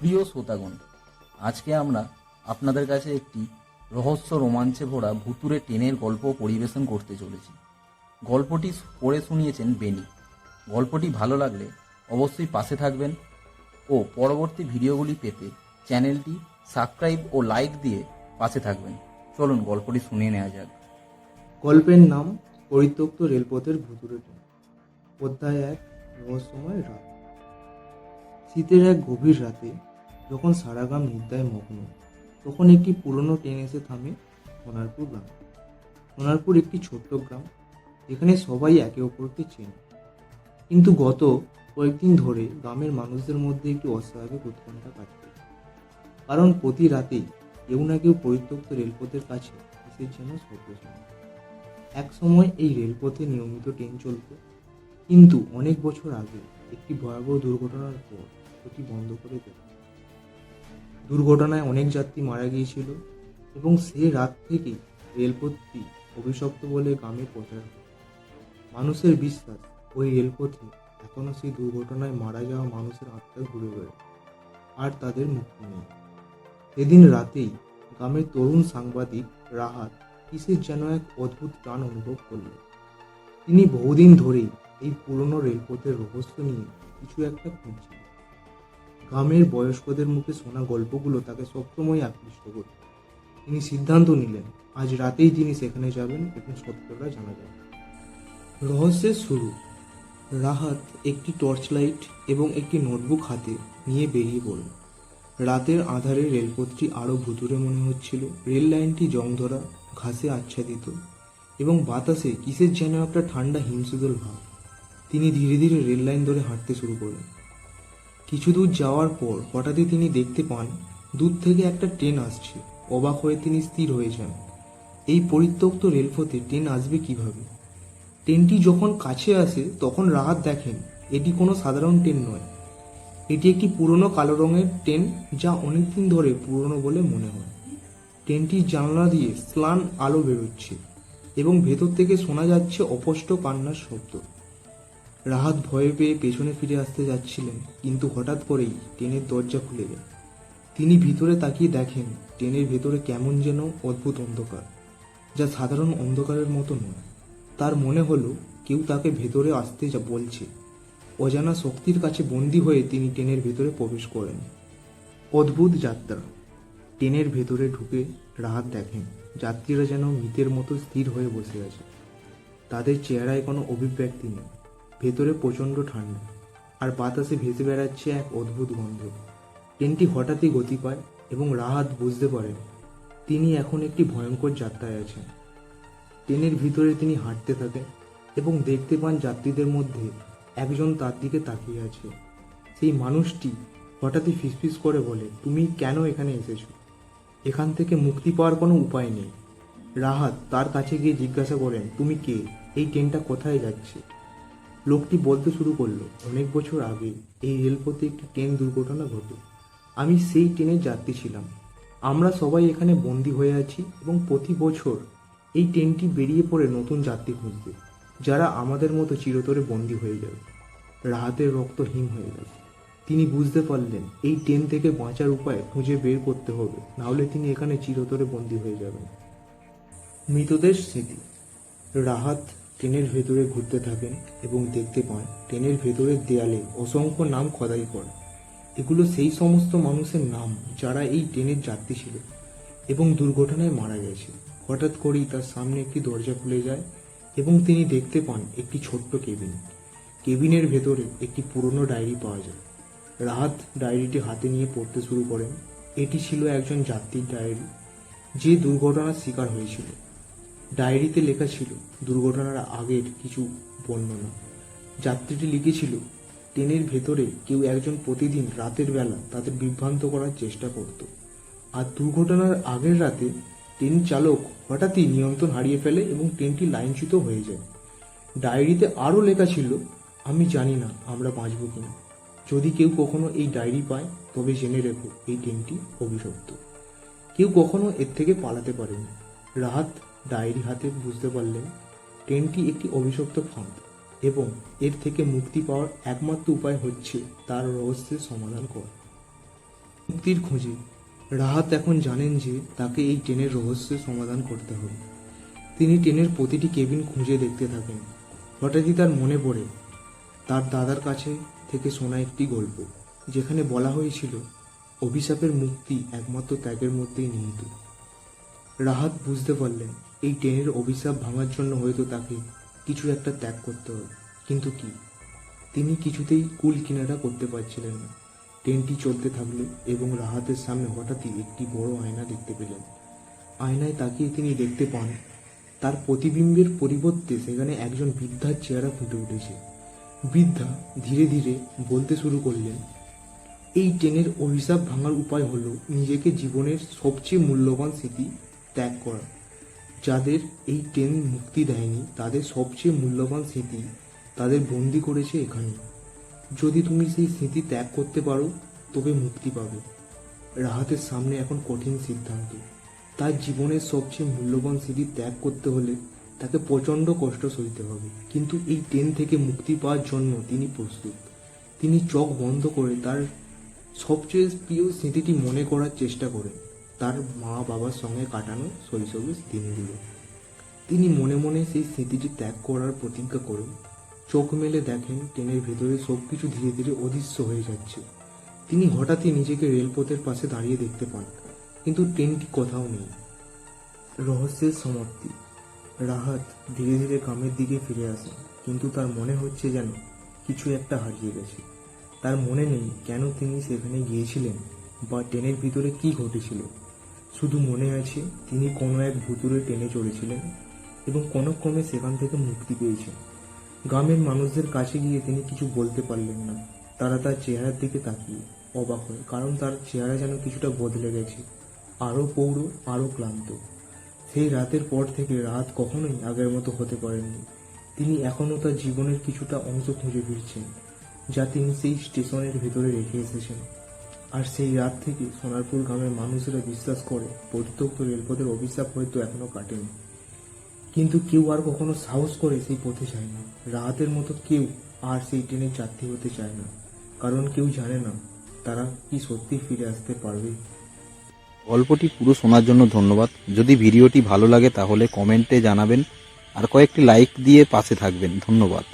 প্রিয় শ্রোতাগণ, আজকে আমরা আপনাদের কাছে একটি রহস্য রোমাঞ্চে ভরা ভুতুরে ট্রেনের গল্প পরিবেশন করতে চলেছি। গল্পটি পড়ে শুনিয়েছেন বেনি। গল্পটি ভালো লাগলে অবশ্যই পাশে থাকবেন ও পরবর্তী ভিডিওগুলি পেতে চ্যানেলটি সাবস্ক্রাইব ও লাইক দিয়ে পাশে থাকবেন। চলুন গল্পটি শুনিয়ে নেওয়া যাক। গল্পের নাম পরিত্যক্ত রেলপথের ভুতুরে ট্রেন অধ্যায় এক, রহস্যময় রাত। শীতের এক গভীর রাতে যখন সারা গ্রাম নিদ্রায় মগ্ন, তখন একটি পুরনো ট্রেন এসে থামে সোনারপুর গ্রামে। সোনারপুর একটি ছোট্ট গ্রাম, যেখানে সবাই একে অপরকে চেনে। কিন্তু গত কয়েকদিন ধরে গ্রামের মানুষদের মধ্যে একটি অস্বাভাবিক উৎকণ্ঠা কাজ কারণ প্রতি রাতেই কেউ না কেউ পরিত্যক্ত রেলপথের কাছে এসে যেন শব্দ এক সময় এই রেলপথে নিয়মিত ট্রেন চলত, কিন্তু অনেক বছর আগে একটি ভয়াবহ দুর্ঘটনার পর এটি বন্ধ করে দেয়। দুর্ঘটনায় অনেক যাত্রী মারা গিয়েছিল এবং সে রাত থেকেই রেলপথটি অভিশপ্ত বলে গ্রামে প্রচার মানুষের বিশ্বাস, ওই রেলপথে এখনও সেই দুর্ঘটনায় মারা যাওয়া মানুষের আত্মা ঘুরে বেড়ায়, আর তাদের মুক্তি নেই। সেদিন রাতেই গ্রামের তরুণ সাংবাদিক রাহাত কিসের যেন এক অদ্ভুত প্রাণ অনুভব করলেন। তিনি বহুদিন ধরেই এই পুরনো রেলপথের রহস্য নিয়ে কিছু একটা খুঁজছিলেন। গ্রামের বয়স্কদের মুখে শোনা গল্পগুলো তাকে সবসময় আকৃষ্ট করত। তিনি সিদ্ধান্ত নিলেন, আজ রাতেই তিনি সেখানে যাবেন এবং সত্যটা জানা যাবে। রহস্যের শুরু। রাহাত একটি টর্চ লাইট এবং একটি নোটবুক হাতে নিয়ে বেরিয়ে পড়ল। রাতের আধারে রেলপথটি আরও ভুতুরে মনে হচ্ছিল। রেল লাইনটি জং ধরা, ঘাসে আচ্ছাদিত এবং বাতাসে কিসের যেন একটা ঠান্ডা হিমশীতল ভাব। তিনি ধীরে ধীরে রেল লাইন ধরে হাঁটতে শুরু করলেন। কিছু দূর যাওয়ার পর হঠাৎই তিনি দেখতে পান, দূর থেকে একটা ট্রেন আসছে। অবাক হয়ে তিনি স্থির হয়ে যান। এই পরিত্যক্ত রেলপথে ট্রেন আসবে কীভাবে? ট্রেনটি যখন কাছে আসে, তখন রাহাত দেখেন, এটি কোনো সাধারণ ট্রেন নয়। এটি একটি পুরনো কালো রঙের ট্রেন যা অনেকদিন ধরে পুরনো বলে মনে হয়। ট্রেনটির জানলা দিয়ে স্লান আলো বেরোচ্ছে এবং ভেতর থেকে শোনা যাচ্ছে অপষ্ট কান্নার শব্দ। রাহাত ভয়ে পেয়ে পেছনে ফিরে আসতে যাচ্ছিলেন, কিন্তু হঠাৎ করেই ট্রেনের দরজা খুলে যায়। তিনি ভিতরে তাকিয়ে দেখেন ট্রেনের ভেতরে কেমন যেন অদ্ভুত অন্ধকার, যা সাধারণ অন্ধকারের মতো নয়। তার মনে হলো কেউ তাকে ভেতরে আসতে যা বলছে। অজানা শক্তির কাছে বন্দী হয়ে তিনি ট্রেনের ভেতরে প্রবেশ করেন। অদ্ভুত যাত্রা। ট্রেনের ভেতরে ঢুকে রাহাত দেখেন যাত্রীরা যেন মৃতের মতো স্থির হয়ে বসে আছে। তাদের চেহারায় কোনো অভিব্যক্তি নেই। ভেতরে প্রচণ্ড ঠান্ডা আর বাতাসে ভেসে বেড়াচ্ছে এক অদ্ভুত গন্ধ। ট্রেনটি হঠাৎই গতি পায় এবং রাহাত বুঝতে পারেন তিনি এখন একটি ভয়ঙ্কর যাত্রায় আছেন। ট্রেনের ভিতরে তিনি হাঁটতে থাকেন এবং দেখতে পান যাত্রীদের মধ্যে একজন তার দিকে তাকিয়ে আছে। সেই মানুষটি হঠাৎই ফিসফিস করে বলে, তুমি কেন এখানে এসেছ? এখান থেকে মুক্তি পাওয়ার কোনো উপায় নেই। রাহাত তার কাছে গিয়ে জিজ্ঞাসা করেন, তুমি কে? এই ট্রেনটা কোথায় যাচ্ছে? লোকটি বলতে শুরু করল, অনেক বছর আগে এই রেলপথে একটি ট্রেন দুর্ঘটনা ঘটে। আমি সেই ট্রেনের যাত্রী ছিলাম। আমরা সবাই এখানে বন্দি হয়ে আছি এবং প্রতি বছর এই ট্রেনটি বেরিয়ে পড়ে নতুন যাত্রী খুঁজবে যারা আমাদের মতো চিরতরে বন্দি হয়ে যাবে। রাহাতের রক্ত হিম হয়ে গেল তিনি বুঝতে পারলেন, এই ট্রেন থেকে বাঁচার উপায় খুঁজে বের করতে হবে, নাহলে তিনি এখানে চিরতরে বন্দি হয়ে যাবেন। মৃতদের স্মৃতি। রাহাত ট্রেনের ভেতরে ঘুরতে থাকেন এবং দেখতে পান ট্রেনের ভেতরের দেয়ালে অসংখ্য নাম খোদাই করা। এগুলো সেই সমস্ত মানুষের নাম যারা এই ট্রেনের যাত্রী ছিল এবং দুর্ঘটনায় মারা গেছে। হঠাৎ করেই তার সামনে একটি দরজা খুলে যায় এবং তিনি দেখতে পান একটি ছোট্ট কেবিন। কেবিনের ভেতরে একটি পুরনো ডায়েরি পাওয়া যায়। রাহাত ডায়েরিটি হাতে নিয়ে পড়তে শুরু করেন। এটি ছিল একজন যাত্রীর ডায়েরি, যে দুর্ঘটনার শিকার হয়েছিল। ডায়েরিতে লেখা ছিল, দুর্ঘটনার আগের কিছু বর্ণনা। যাত্রীটি লিখেছিল, ট্রেনের ভেতরে কেউ একজন প্রতিদিন রাতের বেলা তাদের বিভ্রান্ত করার চেষ্টা করত। আর দুর্ঘটনার আগের রাতে ট্রেন চালক হঠাৎই নিয়ন্ত্রণ হারিয়ে ফেলে এবং ট্রেনটি লাইনচ্যুত হয়ে যায়। ডায়েরিতে আরও লেখা ছিল, আমি জানি না আমরা বাঁচব কিনা। যদি কেউ কখনো এই ডায়েরি পায়, তবে জেনে রেখো এই ট্রেনটি অভিশপ্ত। কেউ কখনো এর থেকে পালাতে পারেনি। রাহাত ডায়েরি হাতে বুঝতে পারলেন, ট্রেনটি একটি অভিশপ্ত ফাঁদ এবং এর থেকে মুক্তি পাওয়ার একমাত্র উপায় হচ্ছে তার রহস্যের সমাধান করা। মুক্তির খোঁজে। রাহাত এখন জানেন যে তাকে এই ট্রেনের রহস্যের সমাধান করতে হবে। তিনি ট্রেনের প্রতিটি কেবিন খুঁজে দেখতে থাকেন। হঠাৎই তার মনে পড়ে, তার দাদার কাছে থেকে শোনা একটি গল্প, যেখানে বলা হয়েছিল, অভিশাপের মুক্তি একমাত্র ত্যাগের মধ্যেই নিহিত। রাহাত বুঝতে পারলেন এই ট্রেনের অভিশাপ ভাঙার জন্য হয়তো তাকে কিছু একটা ত্যাগ করতে হবে। কিন্তু কি? তিনি কিছুতেই কুল কিনারা করতে পারছিলেন না। ট্রেনটি চলতে থাকল এবং রাহাতের সামনে হঠাৎই একটি বড় আয়না দেখতে পেলেন। আয়নায় তাকিয়ে তিনি দেখতে পান, তার প্রতিবিম্বের পরিবর্তে সেখানে একজন বৃদ্ধার চেহারা ফুটে উঠেছে। বৃদ্ধা ধীরে ধীরে বলতে শুরু করলেন, এই ট্রেনের অভিশাপ ভাঙার উপায় হলো নিজেকে জীবনের সবচেয়ে মূল্যবান স্মৃতি ত্যাগ করা। যাদের এই ট্রেন মুক্তি দেয়নি, তাদের সবচেয়ে মূল্যবান স্মৃতি তাদের বন্দি করেছে এখানে যদি তুমি সেই স্মৃতি ত্যাগ করতে পারো, তবে মুক্তি পাবে। রাহাতের সামনে এখন কঠিন সিদ্ধান্ত। তার জীবনের সবচেয়ে মূল্যবান স্মৃতি ত্যাগ করতে হলে তাকে প্রচণ্ড কষ্ট সইতে হবে। কিন্তু এই ট্রেন থেকে মুক্তি পাওয়ার জন্য তিনি প্রস্তুত। তিনি চোখ বন্ধ করে তার সবচেয়ে প্রিয় স্মৃতিটি মনে করার চেষ্টা করেন। তার মা বাবার সঙ্গে কাটানো শৈশবের দিনগুলো। তিনি মনে মনে সেই স্মৃতিটি ত্যাগ করার প্রতিজ্ঞা করেন চোখ মেলে দেখেন ট্রেনের ভেতরে সবকিছু ধীরে ধীরে অদৃশ্য হয়ে যাচ্ছে। তিনি হঠাৎই নিজেকে রেলপথের পাশে দাঁড়িয়ে দেখতে পান, কিন্তু ট্রেনটি কোথাও নেই। রহস্যের সমাপ্তি। রাহাত ধীরে ধীরে গ্রামের দিকে ফিরে আসে, কিন্তু তার মনে হচ্ছে যেন কিছু একটা হারিয়ে গেছে। তার মনে নেই কেন তিনি সেখানে গিয়েছিলেন বা ট্রেনের ভিতরে কি ঘটেছিল। শুধু মনে আছে তিনি কোনো এক ভুতুরে ট্রেনে চড়েছিলেন এবং কোনো ক্রমে সেখান থেকে মুক্তি পেয়েছেন। গ্রামের মানুষদের কাছে গিয়ে তিনি কিছু বলতে পারলেন না। তারা তার চেহারার দিকে তাকিয়ে অবাক হয়, কারণ তার চেহারা যেন কিছুটা বদলে গেছে, আরও পৌর, আরও ক্লান্ত। সেই রাতের পর থেকে রাত কখনোই আগের মতো হতে পারেননি। তিনি এখনও তার জীবনের কিছুটা অংশ খুঁজে ফিরছেন, যা তিনি সেই স্টেশনের ভেতরে রেখে এসেছেন। আর সেই রাত থেকে সোনারপুর গ্রামের মানুষেরা বিশ্বাস করে, পরিত্যক্ত রেলপথের অভিশাপ হয়তো এখনও কাটেনি। কিন্তু কেউ আর কখনো সাহস করে সেই পথে যায় না। রাহাতের মতো কেউ আর সেই ট্রেনের যাত্রী হতে চায় না। কারণ কেউ জানে না তারা কি সত্যি ফিরে আসতে পারবে। গল্পটি পুরো শোনার জন্য ধন্যবাদ। যদি ভিডিওটি ভালো লাগে তাহলে কমেন্টে জানাবেন আর কয়েকটি লাইক দিয়ে পাশে থাকবেন। ধন্যবাদ।